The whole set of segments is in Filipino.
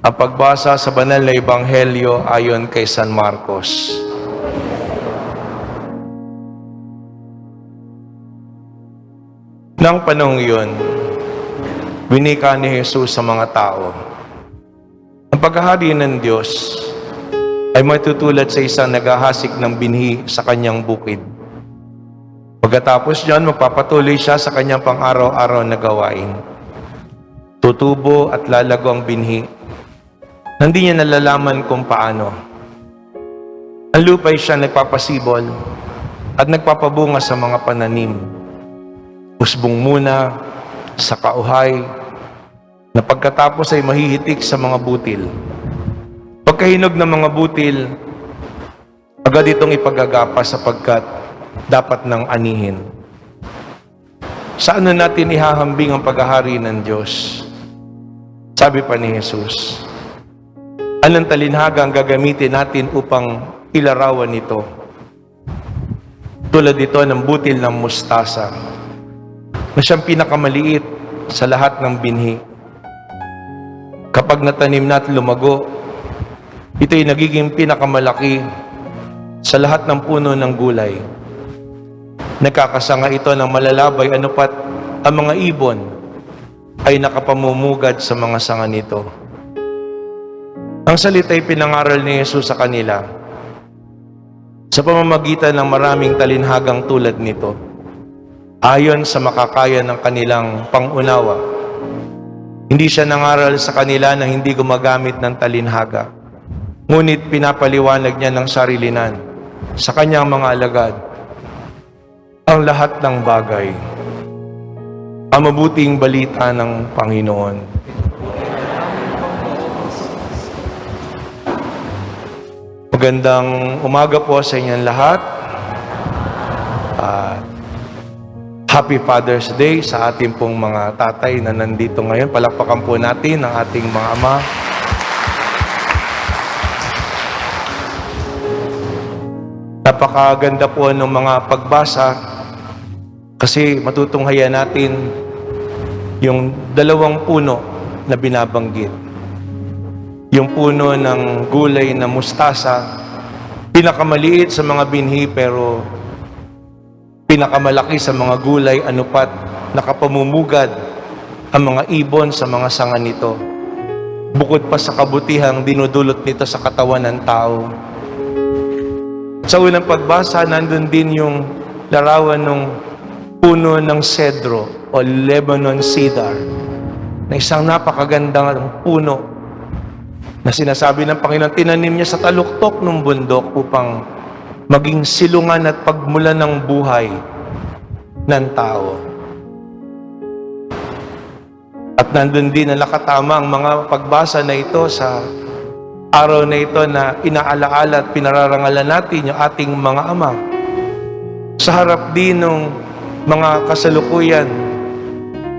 Ang pagbasa sa banal na ebanghelyo ayon kay San Marcos. Nang panahong iyon, winika ni Jesus sa mga tao, Ang paghahari ng Diyos ay matutulad sa isang naghahasik ng binhi sa kanyang bukid. Pagkatapos niyan, magpapatuloy siya sa kanyang pang-araw-araw na gawain. Tutubo at lalago ang binhi. Hindi niya nalalaman kung paano. Ang lupa'y siya nagpapasibol at nagpapabunga sa mga pananim. Usbong muna sa kauhay na pagkatapos ay mahihitik sa mga butil. Pagkahinog ng mga butil, agad itong ipagagapa sapagkat dapat nang anihin. Saan na natin ihahambing ang paghahari ng Diyos? Sabi pa ni Jesus, anong talinhaga ang gagamitin natin upang ilarawan ito? Tulad ito ng butil ng mustasa na siyang pinakamaliit sa lahat ng binhi. Kapag natanim natin lumago, ito'y nagiging pinakamalaki sa lahat ng puno ng gulay. Nakakasanga ito ng malalabay anupat ang mga ibon ay nakapamumugad sa mga sanga nito. Ang salita'y pinangaral ni Jesus sa kanila sa pamamagitan ng maraming talinhagang tulad nito ayon sa makakaya ng kanilang pangunawa. Hindi siya nangaral sa kanila na hindi gumagamit ng talinhaga. Ngunit pinapaliwanag niya ng sarilinan sa kanyang mga alagad ang lahat ng bagay. Ang mabuting balita ng Panginoon. Magandang umaga po sa inyong lahat. At Happy Father's Day sa ating pong mga tatay na nandito ngayon. Palakpakan po natin ang ating mga ama. Napakaganda po ng mga pagbasa kasi matutunghayan natin yung dalawang puno na binabanggit. Yung puno ng gulay na mustasa, pinakamaliit sa mga binhi pero pinakamalaki sa mga gulay, anupat, nakapamumugad ang mga ibon sa mga sanga nito. Bukod pa sa kabutihang dinudulot nito sa katawan ng tao. Sa unang pagbasa, nandun din yung larawan ng puno ng cedro o Lebanon cedar na isang napakagandang puno na sinasabi ng Panginoon, tinanim niya sa taluktok ng bundok upang maging silungan at pagmulan ng buhay ng tao. At nandun din na nakatama ang mga pagbasa na ito sa araw na ito na inaalaala at pinararangalan natin yung ating mga ama. Sa harap din ng mga kasalukuyan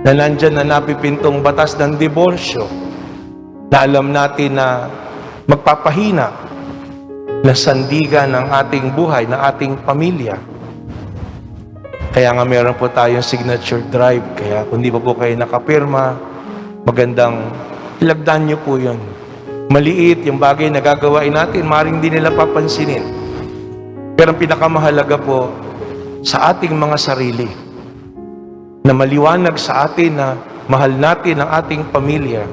na nandyan na napipintong batas ng diborsyo na alam natin na magpapahina na sandigan ng ating buhay, ng ating pamilya. Kaya nga meron po tayong signature drive. Kaya kung di pa po kayo nakapirma, magandang ilagdan nyo po yun. Maliit yung bagay na gagawain natin, maring di nila papansinin. Pero ang pinakamahalaga po sa ating mga sarili, na maliwanag sa atin na mahal natin ang ating pamilya,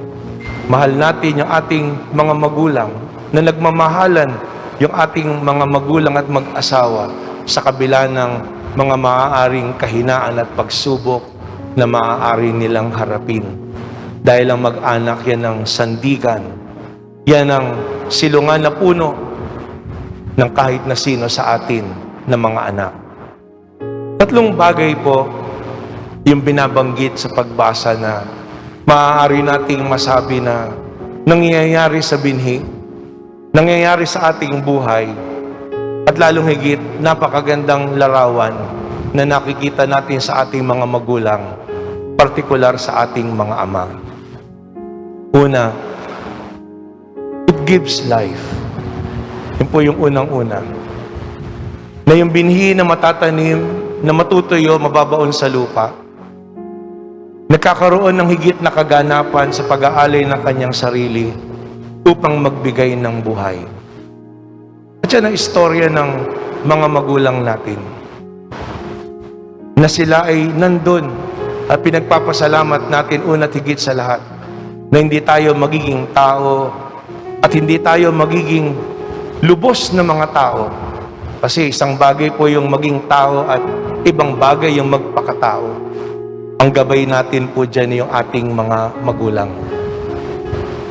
mahal natin yung ating mga magulang, na nagmamahalan yung ating mga magulang at mag-asawa sa kabila ng mga maaaring kahinaan at pagsubok na maaari nilang harapin. Dahil ang mag-anak yan ng sandigan, yan ang silungan na puno ng kahit na sino sa atin na mga anak. Tatlong bagay po yung binabanggit sa pagbasa na maaari nating masabi na nangyayari sa binhi, nangyayari sa ating buhay, at lalong higit, napakagandang larawan na nakikita natin sa ating mga magulang, partikular sa ating mga ama. Una, it gives life. Yun po yung unang-una. Na yung binhi na matatanim, na matutuyo, mababaon sa lupa, nagkakaroon ng higit na kaganapan sa pag-aalay ng kanyang sarili upang magbigay ng buhay. At yan ang istorya ng mga magulang natin na sila ay nandun at pinagpapasalamat natin una't higit sa lahat na hindi tayo magiging tao at hindi tayo magiging lubos na mga tao. Kasi isang bagay po yung maging tao at ibang bagay yung magpakatao. Ang gabay natin po dyan yung ating mga magulang.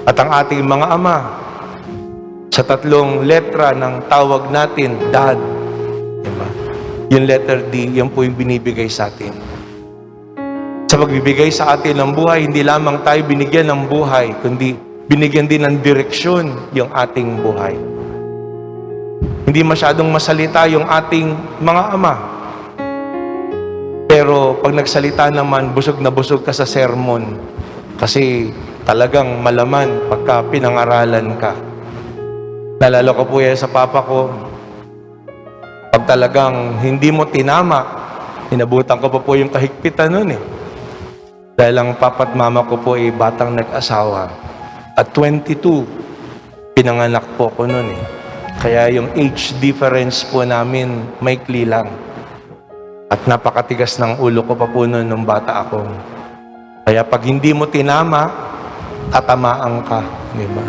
At ang ating mga ama, sa tatlong letra ng tawag natin, dad. Diba? Yung letter D, yan po yung binibigay sa atin. Sa pagbibigay sa atin ng buhay, hindi lamang tayo binigyan ng buhay, kundi binigyan din ng direksyon yung ating buhay. Hindi masyadong masalita yung ating mga ama. Pero pag nagsalita naman, busog na busog ka sa sermon. Kasi talagang malaman pagka pinangaralan ka. Nalala ko po yan sa papa ko. Pag talagang hindi mo tinama, inabutan ko pa po yung kahigpitan nun eh. Dahil ang papa at mama ko po ay batang nag-asawa. At 22, pinanganak po ko nun eh. Kaya yung age difference po namin, maikli lang. At napakatigas ng ulo ko pa po nun nung bata ako. Kaya pag hindi mo tinama, tatamaan ka. Di ba?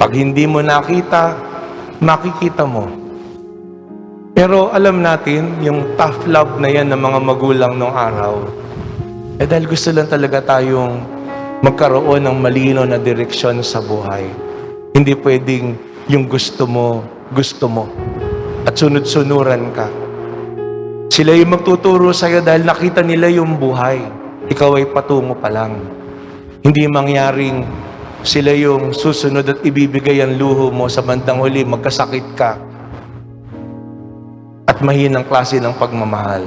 Pag hindi mo nakita, makikita mo. Pero alam natin, yung tough love na yan ng mga magulang nung araw, eh dahil gusto lang talaga tayong magkaroon ng malino na direksyon sa buhay. Hindi pwedeng yung gusto mo, gusto mo. At sunod-sunuran ka. Sila yung magtuturo sa'yo dahil nakita nila yung buhay. Ikaw ay patungo pa lang. Hindi mangyaring sila yung susunod at ibibigay ang luho mo sa bandang huli, magkasakit ka. At mahinang klase ng pagmamahal.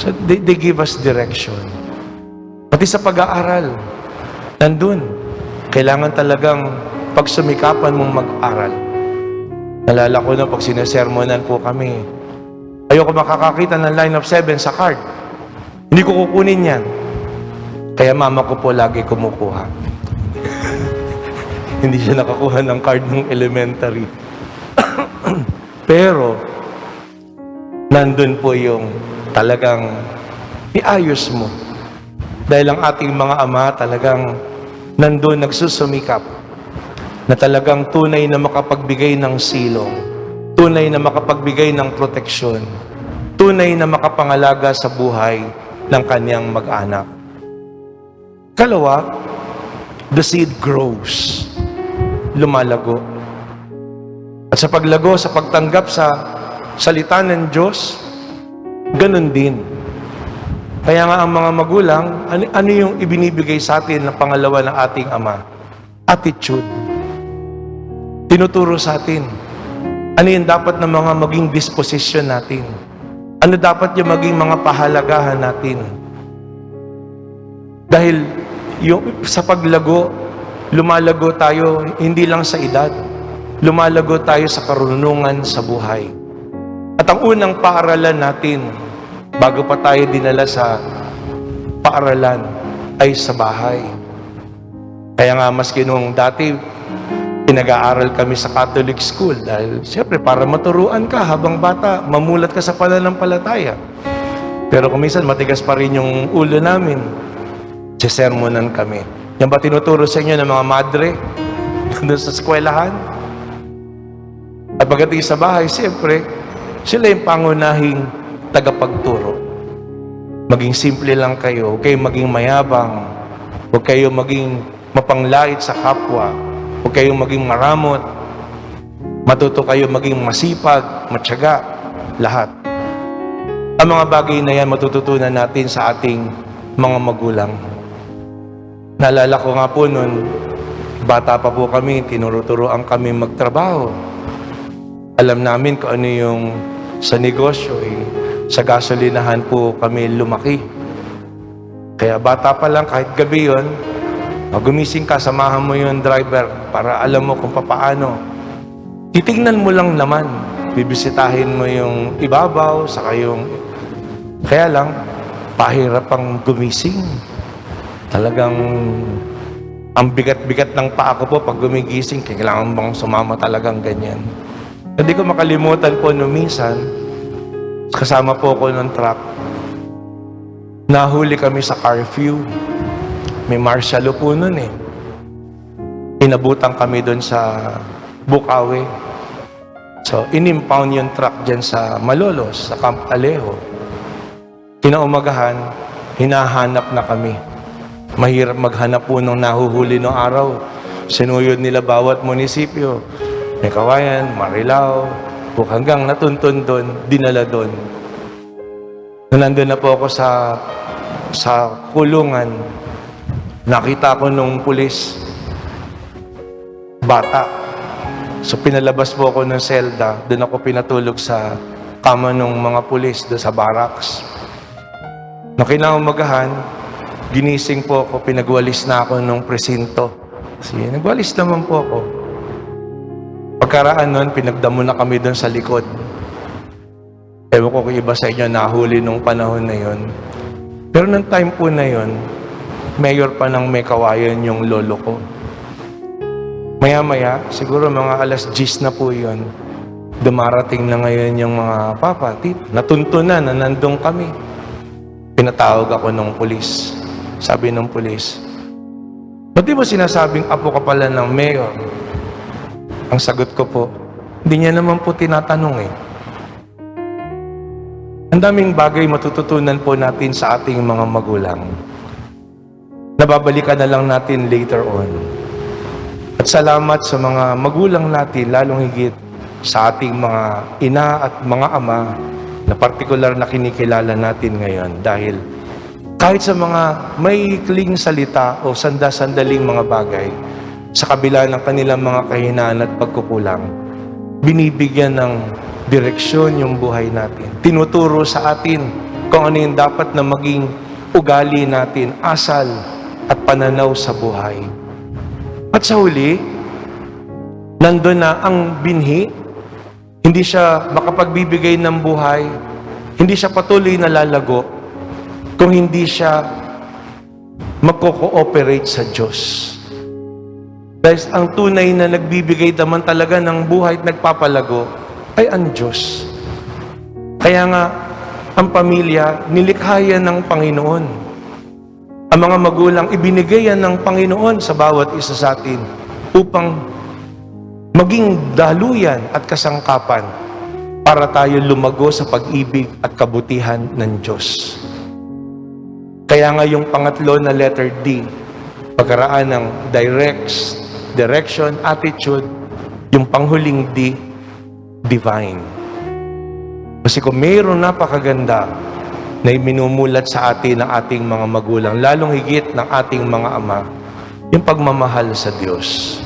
So they, they give us direction. Pati sa pag-aaral, nandun. Kailangan talagang pagsumikapan mong mag-aral. Nalala ko na pag sinesermonan po kami, ayoko makakakita ng line of seven sa card. Hindi ko kukunin yan. Kaya mama ko po lagi kumukuha. Hindi siya nakakuha ng card ng elementary. Pero, nandun po yung talagang iayos mo. Dahil ang ating mga ama talagang nandun nagsusumikap na talagang tunay na makapagbigay ng silong, tunay na makapagbigay ng proteksyon, tunay na makapangalaga sa buhay ng kanyang mag-anak. Kalawa, the seed grows. Lumalago. At sa paglago, sa pagtanggap sa salita ng Diyos, ganun din. Kaya nga ang mga magulang, ano, ano yung ibinibigay sa atin ng pangalawa ng ating ama? Attitude. Tinuturo sa atin. Ano yung dapat na mga maging disposition natin? Ano dapat yung maging mga pahalagahan natin? Dahil yung, sa paglago, lumalago tayo hindi lang sa edad. Lumalago tayo sa karunungan sa buhay. At ang unang paaralan natin, bago pa tayo dinala sa paaralan, ay sa bahay. Kaya nga maski nung dati, pinag-aaral kami sa Catholic school dahil siyempre para maturuan ka habang bata, mamulat ka sa pananampalataya. Pero kung matigas pa rin yung ulo namin, sermonan kami. Yan ba tinuturo sa inyo ng mga madre doon sa eskwelahan? At pagdating sa bahay, siyempre, sila yung pangunahing tagapagturo. Maging simple lang kayo, huwag kayong maging mayabang, huwag kayong maging mapanglait sa kapwa, huwag kayong maging maramot, matuto kayo maging masipag, matyaga, lahat. Ang mga bagay na yan matututunan natin sa ating mga magulang. Naalala ko nga po noon, bata pa po kami, tinuruturoan kami magtrabaho. Alam namin kung ano yung sa negosyo, eh, sa gasolinahan po kami lumaki. Kaya bata pa lang, kahit gabi yon, pag gumising ka, samahan mo yung driver para alam mo kung papaano. Titignan mo lang naman. Bibisitahin mo yung ibabaw, saka yung... Kaya lang, pahirap ang gumising. Talagang ang bigat-bigat ng paa ko po pag gumigising, kailangan bang sumama talagang ganyan. Hindi ko makalimutan po no minsan, kasama po ako ng truck, nahuli kami sa curfew. May marshalo po nun eh. Inabutan kami doon sa Bukawi. So, inimpound yung truck dyan sa Malolos, sa Camp Alejo. Kinaumagahan, hinahanap na kami. Mahirap maghanap po nung nahuhuli ng araw. Sinuyod nila bawat munisipyo. May Kawayan, Marilao, kung hanggang natuntun doon, dinala doon. Nung nandun na po ako sa sa kulungan, nakita ko nung pulis, bata. So pinalabas po ako ng selda, doon ako pinatulog sa kama ng mga pulis doon sa barracks. Nung kinaumagahan, ginising po ako, pinagwalis na ako nung presinto. Kasi nagwalis naman po ako. Pagkaraan nun, pinagdamo na kami doon sa likod. Ewan ko kung iba sa inyo nahuli nung panahon na yon. Pero nung time po na yon, mayor pa ng may kawayan yung lolo ko. Maya-maya, siguro mga alas 10 na po yon, dumarating na ngayon yung mga papa, tito, natuntunan na nandun kami. Pinatawag ako ng pulis. Sabi ng pulis, Ba't di mo sinasabing apo ka pala ng mayor? Ang sagot ko po, hindi niya naman po tinatanong eh. Ang daming bagay matututunan po natin sa ating mga magulang. Nababalikan na lang natin later on. At salamat sa mga magulang natin, lalong higit sa ating mga ina at mga ama na partikular na kinikilala natin ngayon dahil kahit sa mga may ikling salita o sanda-sandaling mga bagay, sa kabila ng kanilang mga kahinaan at pagkukulang, binibigyan ng direksyon yung buhay natin. Tinuturo sa atin kung ano yung dapat na maging ugali natin, asal at pananaw sa buhay. At sa huli, nandun na ang binhi, hindi siya makapagbibigay ng buhay, hindi siya patuloy na lalago, kung hindi siya magko-cooperate sa Diyos. Dahil ang tunay na nagbibigay naman talaga ng buhay at nagpapalago ay ang Diyos. Kaya nga, ang pamilya, nilikha ng Panginoon. Ang mga magulang, ibinigay yan ng Panginoon sa bawat isa sa atin upang maging daluyan at kasangkapan para tayo lumago sa pag-ibig at kabutihan ng Diyos. Kaya nga yung pangatlo na letter D, pagkaraan ng directs, direction, attitude, yung panghuling D, divine. Kasi kung mayroon napakaganda na minumulat sa atin ng ating mga magulang, lalong higit ng ating mga ama, yung pagmamahal sa Diyos.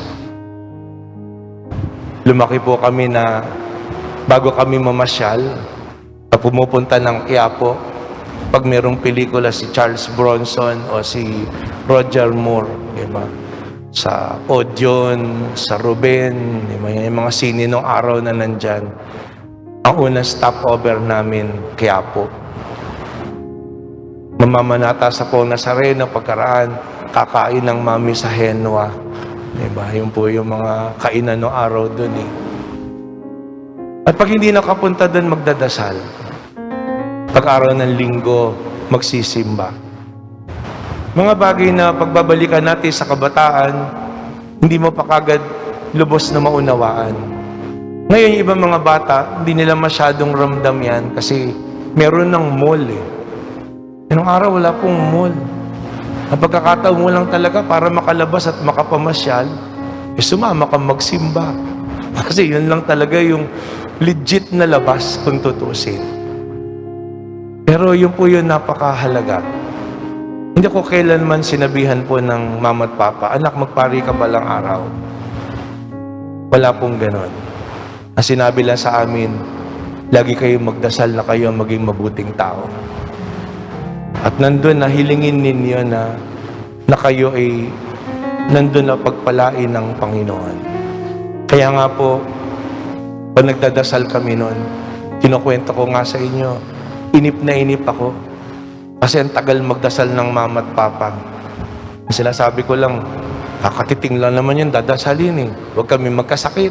Lumaki po kami na bago kami mamasyal, na pumupunta ng Quiapo, pag merong pelikula si Charles Bronson o si Roger Moore, di ba? Sa Odeon, sa Ruben, di ba? Yung mga sine nung araw na nandyan. Ang unang stopover namin, Quiapo. Mamamanata sa po Nazareno, pagkaraan, kakain ng mami sa Henwa. Di ba? Yun po yung mga kainan no araw doon eh. At pag hindi nakapunta doon, magdadasal. Pag araw ng linggo, magsisimba. Mga bagay na pagbabalikan natin sa kabataan, hindi mo pa kagad lubos na maunawaan. Ngayon, ibang mga bata, hindi nila masyadong ramdam yan kasi meron ng mall eh. Anong araw, wala pong mall. Ang pagkakataon mo lang talaga para makalabas at makapamasyal, eh sumama kang magsimba. Kasi yun lang talaga yung legit na labas kung tutusin. Pero yun po yun napakahalaga. Hindi ko kailanman sinabihan po ng mama at papa, anak magpari ka balang araw. Wala pong ganon. Ang sinabi lang sa amin, lagi kayong magdasal na kayo maging mabuting tao. At nandun na hilingin ninyo na, na kayo ay nandun na pagpalain ng Panginoon. Kaya nga po, pag nagdadasal kami noon, kinukwento ko nga sa inyo, inip na inip ako. Kasi ang tagal magdasal ng mama at papa. Sila sabi ko lang, kakatiting lang naman yun, dadasalin eh. Huwag kami magkasakit.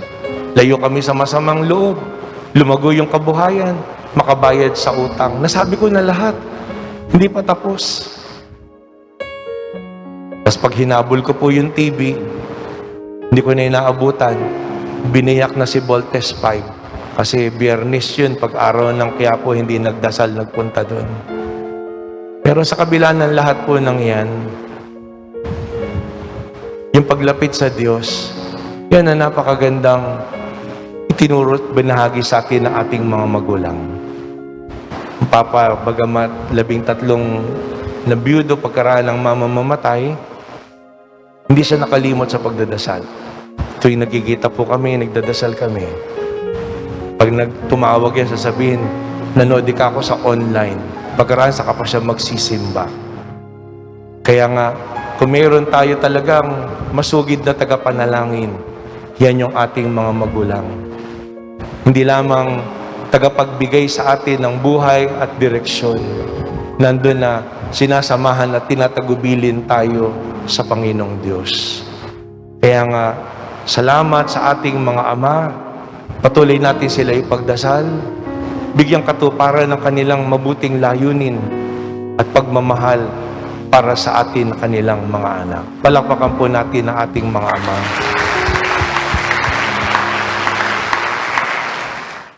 Layo kami sa masamang loob. Lumago yung kabuhayan. Makabayad sa utang. Nasabi ko na lahat. Hindi pa tapos. Tapos pag hinabol ko po yung TV, hindi ko na inaabutan. Biniyak na si Voltes 5. Kasi biyernes yun, pag araw ng Quiapo, hindi nagdasal, nagpunta doon. Pero sa kabila ng lahat po ng yan, yung paglapit sa Diyos, yan ang napakagandang itinuro at binahagi sa atin ng ating mga magulang. Papa, bagamat labing tatlong na biyudo pagkaraan ng mama mamatay, hindi siya nakalimot sa pagdadasal. Tuwing nagkikita po kami, nagdadasal kami. Pag nagtumawag yan, sasabihin, nanood ka ako sa online. Pagkaraan, saka pa siya magsisimba. Kaya nga, kung mayroon tayo talagang masugid na tagapanalangin, yan yung ating mga magulang. Hindi lamang tagapagbigay sa atin ng buhay at direksyon. Nandun na sinasamahan at tinatagubilin tayo sa Panginoong Diyos. Kaya nga, salamat sa ating mga ama. Patuloy natin sila ipagdasal. Bigyang katuparan ng kanilang mabuting layunin at pagmamahal para sa atin kanilang mga anak. Palakpakan po natin ang ating mga ama.